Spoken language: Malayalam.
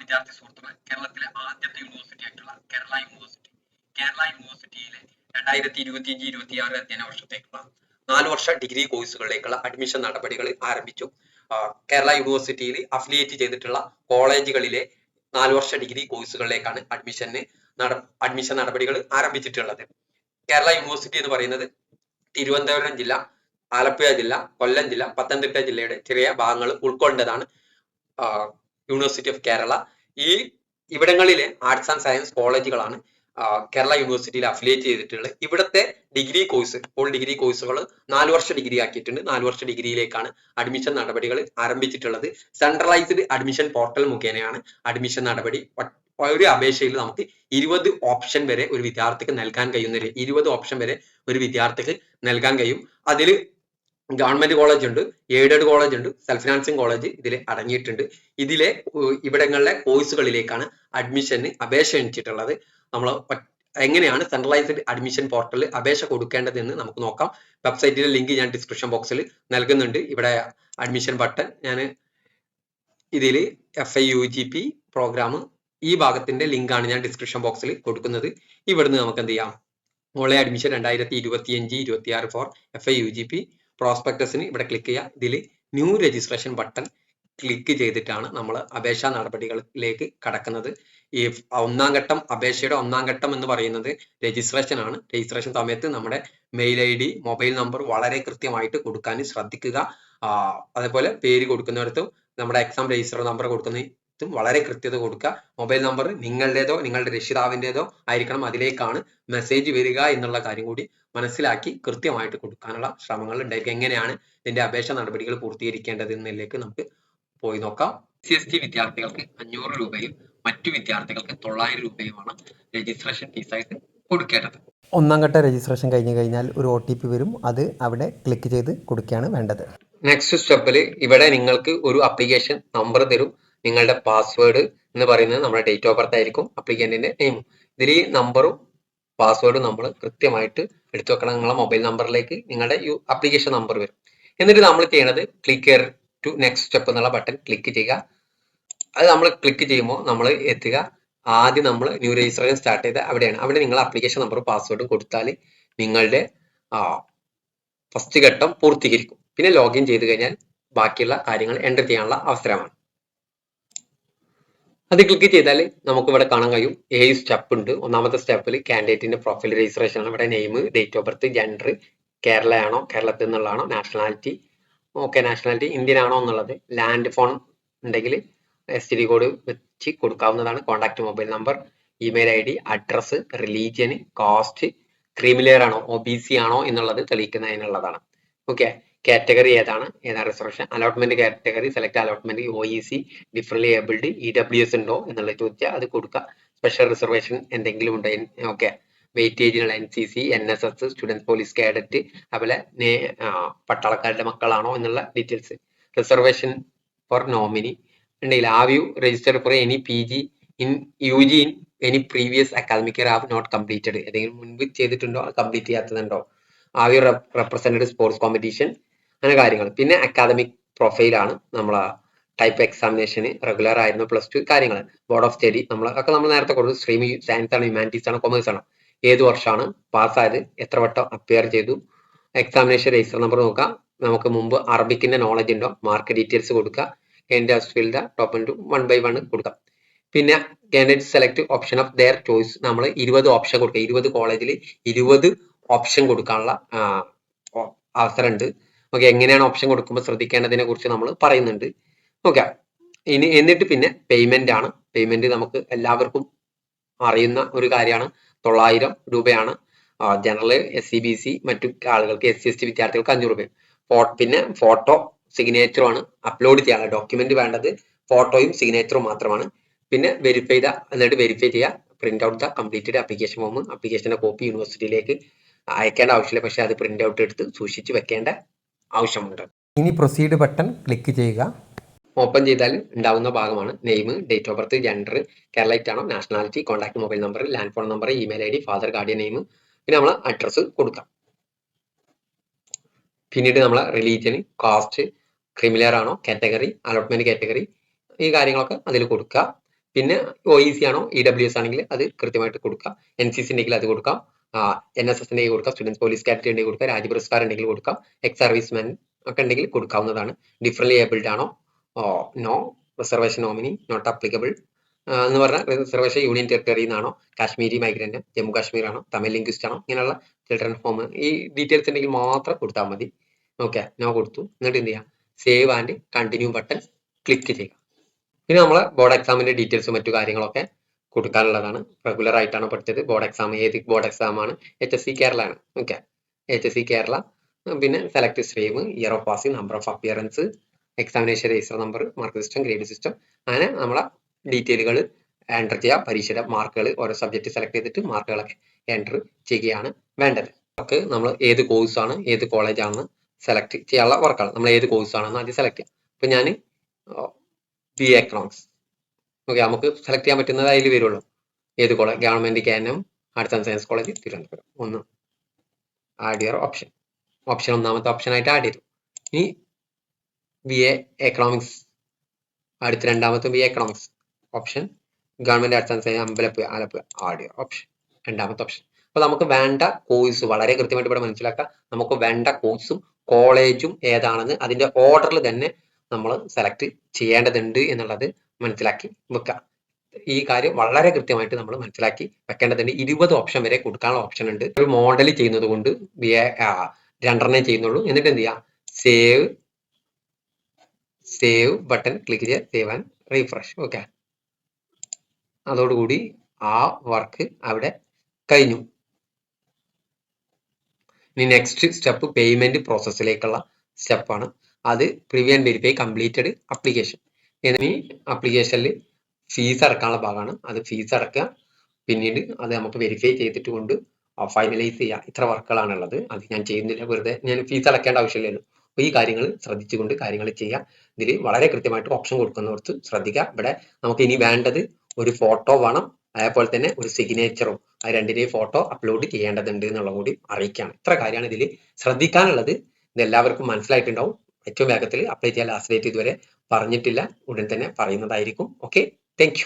വിദ്യാർത്ഥി സുഹൃത്തുക്കളെ കേരളത്തിലെ ആദ്യത്തെ യൂണിവേഴ്സിറ്റി ആയിട്ടുള്ള കേരള യൂണിവേഴ്സിറ്റി കേരള യൂണിവേഴ്സിറ്റിയിലെ രണ്ടായിരത്തി ഇരുപത്തി അഞ്ച് ഇരുപത്തി ആറ് അധ്യയന വർഷത്തേക്കുള്ള നാല് വർഷ ഡിഗ്രി കോഴ്സുകളിലേക്കുള്ള അഡ്മിഷൻ നടപടികൾ ആരംഭിച്ചു. കേരള യൂണിവേഴ്സിറ്റിയിൽ അഫിലിയേറ്റ് ചെയ്തിട്ടുള്ള കോളേജുകളിലെ നാല് വർഷ ഡിഗ്രി കോഴ്സുകളിലേക്കാണ് അഡ്മിഷന് അഡ്മിഷൻ നടപടികൾ ആരംഭിച്ചിട്ടുള്ളത്. കേരള യൂണിവേഴ്സിറ്റി എന്ന് പറയുന്നത് തിരുവനന്തപുരം ജില്ല ആലപ്പുഴ ജില്ല കൊല്ലം ജില്ല പത്തനംതിട്ട ജില്ലയുടെ ചെറിയ ഭാഗങ്ങൾ ഉൾക്കൊണ്ടതാണ് യൂണിവേഴ്സിറ്റി ഓഫ് കേരള ഈ ഇവിടങ്ങളിലെ ആർട്സ് ആൻഡ് സയൻസ് കോളേജുകളാണ് കേരള യൂണിവേഴ്സിറ്റിയിൽ അഫിലിയേറ്റ് ചെയ്തിട്ടുള്ളത്. ഇവിടുത്തെ ഡിഗ്രി കോഴ്സ് ഇപ്പോൾ ഡിഗ്രി കോഴ്സുകൾ നാല് വർഷ ഡിഗ്രി ആക്കിയിട്ടുണ്ട്. നാല് വർഷ ഡിഗ്രിയിലേക്കാണ് അഡ്മിഷൻ നടപടികൾ ആരംഭിച്ചിട്ടുള്ളത്. സെൻട്രലൈസ്ഡ് അഡ്മിഷൻ പോർട്ടൽ മുഖേനയാണ് അഡ്മിഷൻ നടപടി. ഒരു അപേക്ഷയിൽ നമുക്ക് ഇരുപത് ഓപ്ഷൻ വരെ ഒരു വിദ്യാർത്ഥിക്ക് നൽകാൻ കഴിയുന്ന ഇരുപത് ഓപ്ഷൻ വരെ ഒരു വിദ്യാർത്ഥിക്ക് നൽകാൻ കഴിയും. അതിൽ ഗവൺമെന്റ് കോളേജ് ഉണ്ട് എയ്ഡഡ് കോളേജ് ഉണ്ട് സെൽഫ് ഫിനാൻസിങ് കോളേജ് ഇതിൽ അടങ്ങിയിട്ടുണ്ട്. ഇതിലെ ഇവിടങ്ങളിലെ കോഴ്സുകളിലേക്കാണ് അഡ്മിഷന് അപേക്ഷ എണിച്ചിട്ടുള്ളത് നമ്മൾ എങ്ങനെയാണ് സെൻട്രലൈസ്ഡ് അഡ്മിഷൻ പോർട്ടലിൽ അപേക്ഷ കൊടുക്കേണ്ടതെന്ന് നമുക്ക് നോക്കാം. വെബ്സൈറ്റിലെ ലിങ്ക് ഞാൻ ഡിസ്ക്രിപ്ഷൻ ബോക്സിൽ നൽകുന്നുണ്ട്. ഇവിടെ അഡ്മിഷൻ ബട്ടൺ ഞാൻ ഇതിൽ F I U G P programme ഈ ഭാഗത്തിന്റെ ലിങ്കാണ് ഞാൻ ഡിസ്ക്രിപ്ഷൻ ബോക്സിൽ കൊടുക്കുന്നത്. ഇവിടുന്ന് നമുക്ക് എന്ത് ചെയ്യാം? ഓൺലൈൻ അഡ്മിഷൻ രണ്ടായിരത്തി ഇരുപത്തി അഞ്ച് ഇരുപത്തി ആറ് for F I U G P പ്രോസ്പെക്ടസിന് ഇവിടെ ക്ലിക്ക് ചെയ്യുക. ഇതിൽ ന്യൂ രജിസ്ട്രേഷൻ ബട്ടൺ ക്ലിക്ക് ചെയ്തിട്ടാണ് നമ്മൾ അപേക്ഷാ നടപടികളിലേക്ക് കടക്കുന്നത്. ഈ ഒന്നാം ഘട്ടം അപേക്ഷയുടെ ഒന്നാം ഘട്ടം എന്ന് പറയുന്നത് രജിസ്ട്രേഷൻ ആണ്. രജിസ്ട്രേഷൻ സമയത്ത് നമ്മുടെ mail I D mobile number വളരെ കൃത്യമായിട്ട് കൊടുക്കാൻ ശ്രദ്ധിക്കുക. അതേപോലെ പേര് കൊടുക്കുന്നിടത്തും നമ്മുടെ എക്സാം രജിസ്റ്റർ നമ്പർ കൊടുക്കുന്നതും വളരെ കൃത്യത കൊടുക്കുക. മൊബൈൽ നമ്പർ നിങ്ങളുടേതോ നിങ്ങളുടെ രക്ഷിതാവിന്റെതോ ആയിരിക്കണം അതിലേക്കാണ് മെസ്സേജ് വരിക എന്നുള്ള കാര്യം കൂടി മനസ്സിലാക്കി കൃത്യമായിട്ട് കൊടുക്കാനുള്ള ശ്രമങ്ങൾ ഉണ്ടായിരിക്കും. എങ്ങനെയാണ് ഇതിന്റെ അപേക്ഷ നടപടികൾ പൂർത്തീകരിക്കേണ്ടത് എന്നതിലേക്ക് നമുക്ക് പോയി നോക്കാം. സി എസ് ടി വിദ്യാർത്ഥികൾക്ക് അഞ്ഞൂറ് രൂപയും മറ്റു വിദ്യാർത്ഥികൾക്ക് തൊള്ളായിരം രൂപയുമാണ് രജിസ്ട്രേഷൻ ഫീസായിട്ട് കൊടുക്കേണ്ടത്. ഒന്നാം ഘട്ട രജിസ്ട്രേഷൻ കഴിഞ്ഞു കഴിഞ്ഞാൽ ഒരു ഒ ടി പി വരും. അത് അവിടെ ക്ലിക്ക് ചെയ്ത് കൊടുക്കുകയാണ് വേണ്ടത്. നെക്സ്റ്റ് സ്റ്റെപ്പിൽ ഇവിടെ നിങ്ങൾക്ക് ഒരു അപ്ലിക്കേഷൻ നമ്പർ തരും. നിങ്ങളുടെ പാസ്വേഡ് എന്ന് പറയുന്നത് നമ്മുടെ ഡേറ്റ് ഓഫ് ബർത്ത് ആയിരിക്കും അപ്ലിക്കന്റിന്റെ നെയിമും ഇതിൽ ഈ നമ്പറും പാസ്വേഡും നമ്മൾ കൃത്യമായിട്ട് എടുത്തു വെക്കണം. നിങ്ങളുടെ മൊബൈൽ നമ്പറിലേക്ക് നിങ്ങളുടെ അപ്ലിക്കേഷൻ നമ്പർ വരും. എന്നിട്ട് നമ്മൾ ചെയ്യണത് ക്ലിക്ക് ടു നെക്സ്റ്റ് സ്റ്റെപ്പ് എന്നുള്ള ബട്ടൺ ക്ലിക്ക് ചെയ്യുക. അത് നമ്മൾ ക്ലിക്ക് ചെയ്യുമ്പോൾ നമ്മൾ എത്തുക. ആദ്യം നമ്മൾ ന്യൂ രജിസ്ട്രേഷൻ സ്റ്റാർട്ട് ചെയ്ത അവിടെയാണ്. അവിടെ നിങ്ങൾ അപ്ലിക്കേഷൻ നമ്പറും പാസ്വേഡും കൊടുത്താൽ നിങ്ങളുടെ ഫസ്റ്റ് ഘട്ടം പൂർത്തീകരിക്കും. പിന്നെ ലോഗിൻ ചെയ്ത് കഴിഞ്ഞാൽ ബാക്കിയുള്ള കാര്യങ്ങൾ എന്റർ ചെയ്യാനുള്ള അവസരമാണ്. അത് ക്ലിക്ക് ചെയ്താൽ നമുക്ക് ഇവിടെ കാണാൻ കഴിയും. ഏഴ് സ്റ്റെപ്പ് ഉണ്ട്. ഒന്നാമത്തെ സ്റ്റെപ്പിൽ കാൻഡിഡേറ്റിന്റെ പ്രൊഫൈൽ രജിസ്ട്രേഷൻ ആണ്. ഇവിടെ name date of birth gender കേരളയാണോ കേരളത്തിൽ നിന്നുള്ളതാണോ നാഷണാലിറ്റി ഓക്കെ നാഷണാലിറ്റി ഇന്ത്യൻ ആണോ എന്നുള്ളത്. ലാൻഡ് ഫോൺ ഉണ്ടെങ്കിൽ എസ് ടി ഡി കോഡ് വെച്ച് കൊടുക്കാവുന്നതാണ്. Contact mobile number email I D address religion caste creamy layer ആണോ ഒ ബി സി ആണോ എന്നുള്ളത് തെളിയിക്കുന്നതിനുള്ളതാണ്. ഓക്കെ കാറ്റഗറി ഏതാണ്? ഏതാണ് reservation allotment category select allotment O E C differently abled E W S ഉണ്ടോ എന്നുള്ളത് ചോദിച്ചാൽ അത് കൊടുക്കുക സ്പെഷ്യൽ റിസർവേഷൻ എന്തെങ്കിലും ഉണ്ടോ? Okay. വെയിറ്റേജിനുള്ള N C C N S S students police cadet അതുപോലെ പട്ടാളക്കാരുടെ മക്കളാണോ എന്നുള്ള ഡീറ്റെയിൽസ് റിസർവേഷൻ ഫോർ നോമിനി ഉണ്ടെങ്കിൽ have you register for any P G in U G in any previous academic year have not completed ഏതെങ്കിലും മുൻപ് ചെയ്തിട്ടുണ്ടോ? കംപ്ലീറ്റ് ചെയ്യാത്തതുണ്ടോ? Have you represented sports competition അങ്ങനെ കാര്യങ്ങൾ പിന്നെ അക്കാദമിക് പ്രൊഫൈലാണ് നമ്മൾ ടൈപ്പ് എക്സാമിനേഷന് റെഗുലർ ആയിരുന്നു പ്ലസ് ടു കാര്യങ്ങൾ ബോർഡ് ഓഫ് സ്റ്റഡി നമ്മൾ ഒക്കെ നമ്മൾ നേരത്തെ കൊടുത്തു. സ്ട്രീം സയൻസ് ആണ് ഹ്യൂമാനിറ്റീസ് ആണ് കൊമേഴ്സ് ആണ്. ഏത് വർഷമാണ് പാസ്സായത് എത്ര വട്ടം അപ്പിയർ ചെയ്തു എക്സാമിനേഷൻ രജിസ്റ്റർ നമ്പർ നോക്കാം നമുക്ക് മുമ്പ് അറബിക്കിന്റെ നോളജ് ഉണ്ടോ മാർക്ക് ഡീറ്റെയിൽസ് കൊടുക്കുക. Candidates field two one by one കൊടുക്കാം പിന്നെ candidate select option of their choice നമ്മൾ ഇരുപത് ഓപ്ഷൻ കൊടുക്കുക. ഇരുപത് കോളേജിൽ ഇരുപത് ഓപ്ഷൻ കൊടുക്കാനുള്ള അവസരമുണ്ട്. ഓക്കെ എങ്ങനെയാണ് ഓപ്ഷൻ കൊടുക്കുമ്പോൾ ശ്രദ്ധിക്കേണ്ടതിനെ കുറിച്ച് നമ്മൾ പറയുന്നുണ്ട്. ഓക്കെ ഇനി എന്നിട്ട് പിന്നെ പേയ്മെന്റ് ആണ്. പേയ്മെന്റ് നമുക്ക് എല്ലാവർക്കും അറിയുന്ന ഒരു കാര്യമാണ്. തൊള്ളായിരം രൂപയാണ്. General S C B C മറ്റു ആളുകൾക്ക് എസ് സി എസ് ടി വിദ്യാർത്ഥികൾക്ക് അഞ്ഞൂറ് രൂപയും. പിന്നെ ഫോട്ടോ സിഗ്നേച്ചറും ആണ്. അപ്ലോഡ് ചെയ്യാനുള്ള ഡോക്യുമെന്റ് വേണ്ടത് ഫോട്ടോയും സിഗ്നേച്ചറും മാത്രമാണ്. പിന്നെ വെരിഫൈ ദ എന്നിട്ട് വെരിഫൈ ചെയ്യുക print out the completed application form ആപ്ലിക്കേഷന്റെ കോപ്പി യൂണിവേഴ്സിറ്റിയിലേക്ക് അയക്കേണ്ട ആവശ്യമില്ല. പക്ഷേ അത് പ്രിന്റ് ഔട്ട് എടുത്ത് സൂക്ഷിച്ച് വെക്കേണ്ട ആവശ്യമുണ്ട്. ഇനി പ്രൊസീഡ് ബട്ടൺ ക്ലിക്ക് ചെയ്യുക. ഓപ്പൺ ചെയ്താൽ ഉണ്ടാവുന്ന ഭാഗമാണ് name date of birth gender Keralite ആണോ nationality contact mobile number land phone number email I D father guardian name പിന്നെ നമ്മൾ അഡ്രസ്സ് കൊടുക്കാം. പിന്നീട് നമ്മൾ റിലീജിയൻ കാസ്റ്റ് ക്രിമിലർ ആണോ കാറ്റഗറി അലോട്ട്മെന്റ് കാറ്റഗറി ഈ കാര്യങ്ങളൊക്കെ അതിൽ കൊടുക്കുക. പിന്നെ ഒ ഇ സി ആണോ ഇ ഡബ്ല്യു എസ് ആണെങ്കിൽ അത് കൃത്യമായിട്ട് കൊടുക്കുക. എൻ സി സി ഉണ്ടെങ്കിൽ അത് കൊടുക്കാം. എൻ എസ് എസ് ഉണ്ടെങ്കിൽ കൊടുക്കാം സ്റ്റുഡൻസ് പോലീസ് കാറ്റഗറി ഉണ്ടെങ്കിൽ കൊടുക്കാം രാജ്യ പുരസ്കാരം ഉണ്ടെങ്കിൽ കൊടുക്കാം എക്സ് സർവീസ് മെൻ ഒക്കെ ഉണ്ടെങ്കിൽ കൊടുക്കാവുന്നതാണ്. ഡിഫറൻലി ഏബിൾഡ് ആണോ? No reservation nominee not applicable എന്ന് പറഞ്ഞാൽ റിസർവേഷൻ യൂണിയൻ ടെറിട്ടറിയിൽ നിന്നാണോ കാശ്മീരി മൈഗ്രന്റ് ജമ്മു കാശ്മീർ ആണോ? തമിഴ് ലിംഗ്വിസ്റ്റ് ആണോ? ഇങ്ങനെയുള്ള ചിൽഡ്രൻ ഹോം ഈ ഡീറ്റെയിൽസ് ഉണ്ടെങ്കിൽ മാത്രം കൊടുത്താൽ മതി. ഓക്കെ നോ കൊടുത്തു. എന്നിട്ട് എന്ത് ചെയ്യാം save and continue button click ചെയ്യുക. പിന്നെ നമ്മൾ ബോർഡ് എക്സാമിന്റെ ഡീറ്റെയിൽസും മറ്റു കാര്യങ്ങളൊക്കെ കൊടുക്കാനുള്ളതാണ്. റെഗുലർ ആയിട്ടാണ് പഠിച്ചത്. ബോർഡ് എക്സാം ഏത് ബോർഡ് എക്സാം ആണ്? എച്ച് എസ് സി കേരള ആണ്. Okay H S C Kerala പിന്നെ select stream year of passing number of appearance examination register number mark system grade system അങ്ങനെ നമ്മളെ ഡീറ്റെയിലുകൾ എന്റർ ചെയ്യുക പരീക്ഷയുടെ മാർക്കുകൾ ഓരോ സബ്ജക്റ്റ് സെലക്ട് ചെയ്തിട്ട് മാർക്കുകളൊക്കെ എന്റർ ചെയ്യുകയാണ് വേണ്ടത്. നമുക്ക് നമ്മൾ ഏത് കോഴ്സാണ് ഏത് കോളേജാണെന്ന് സെലക്ട് ചെയ്യാനുള്ള വർക്കാണ് നമ്മൾ ഏത് കോഴ്സാണെന്ന് ആദ്യം സെലക്ട് ചെയ്യാം. അപ്പം ഞാൻ ബി എ എക്കണോമിക്സ് ഓക്കെ നമുക്ക് സെലക്ട് ചെയ്യാൻ പറ്റുന്നത് അതിൽ വരുള്ളൂ. ഏത് college government K N M arts and science college Thiruvananthapuram. ഒന്ന്. ആഡ് യുവർ ഓപ്ഷൻ ഓപ്ഷൻ ഒന്നാമത്തെ ഓപ്ഷൻ ആയിട്ട് ആഡ് ചെയ്തു. ഇനി ബി എ എക്കണോമിക്സ് അടുത്ത രണ്ടാമത്തെ B A economics option government arts and science Ambalappuzha Alappuzha. Add your option രണ്ടാമത്തെ ഓപ്ഷൻ അപ്പൊ നമുക്ക് വേണ്ട കോഴ്സ് വളരെ കൃത്യമായിട്ട് ഇവിടെ മനസ്സിലാക്കാം. നമുക്ക് വേണ്ട കോഴ്സും കോളേജും ഏതാണെന്ന് അതിന്റെ ഓർഡറിൽ തന്നെ നമ്മൾ സെലക്ട് ചെയ്യേണ്ടതുണ്ട് എന്നുള്ളത് മനസ്സിലാക്കി വെക്കുക ഈ കാര്യം വളരെ കൃത്യമായിട്ട് നമ്മൾ മനസ്സിലാക്കി വെക്കേണ്ടതുണ്ട്. ഇരുപത് ഓപ്ഷൻ വരെ കൊടുക്കാനുള്ള ഓപ്ഷൻ ഉണ്ട്. ഒരു മോഡൽ ചെയ്യുന്നത് കൊണ്ട് രണ്ടെണ്ണേ ചെയ്യുന്നുള്ളൂ. എന്നിട്ട് എന്ത് ചെയ്യുക സേവ് സേവ് ബട്ടൺ ക്ലിക്ക് ചെയ്യുക. സേവ് ആൻഡ് റീഫ്രഷ് ഓക്കെ അതോടുകൂടി ആ വർക്ക് അവിടെ കഴിഞ്ഞു. ഇനി നെക്സ്റ്റ് സ്റ്റെപ്പ് പേയ്മെന്റ് പ്രോസസ്സിലേക്കുള്ള സ്റ്റെപ്പാണ് അത് പ്രീവിയൻ വെരിഫൈ കംപ്ലീറ്റഡ് അപ്ലിക്കേഷൻ ഇനി അപ്ലിക്കേഷനിൽ ഫീസ് അടക്കാനുള്ള ഭാഗമാണ്. അത് ഫീസ് അടക്കുക. പിന്നീട് അത് നമുക്ക് വെരിഫൈ ചെയ്തിട്ട് കൊണ്ട് ഫൈനലൈസ് ചെയ്യുക ഇത്ര വർക്കുകളാണ് ഉള്ളത്. അത് ഞാൻ ചെയ്യുന്നില്ല. വെറുതെ ഞാൻ ഫീസ് അടക്കേണ്ട ആവശ്യമില്ലല്ലോ. അപ്പോൾ ഈ കാര്യങ്ങൾ ശ്രദ്ധിച്ചുകൊണ്ട് കാര്യങ്ങൾ ചെയ്യുക ഇതിൽ വളരെ കൃത്യമായിട്ട് ഓപ്ഷൻ കൊടുക്കുന്നവർക്ക് ശ്രദ്ധിക്കുക. ഇവിടെ നമുക്ക് ഇനി വേണ്ടത് ഒരു ഫോട്ടോ വേണം. അതേപോലെ തന്നെ ഒരു സിഗ്നേച്ചറും ആ രണ്ടിനെയും ഫോട്ടോ അപ്ലോഡ് ചെയ്യേണ്ടതുണ്ട് എന്നുള്ള കൂടി അറിയിക്കുകയാണ്. ഇത്ര കാര്യമാണ് ഇതിൽ ശ്രദ്ധിക്കാനുള്ളത്. ഇത് എല്ലാവർക്കും മനസ്സിലായിട്ടുണ്ടാവും. ഏറ്റവും വേഗത്തിൽ അപ്ലൈ ചെയ്യാൻ ലാസ്റ്റ് ഡേറ്റ് ഇതുവരെ പറഞ്ഞിട്ടില്ല. ഉടൻ തന്നെ പറയുന്നതായിരിക്കും. Okay thank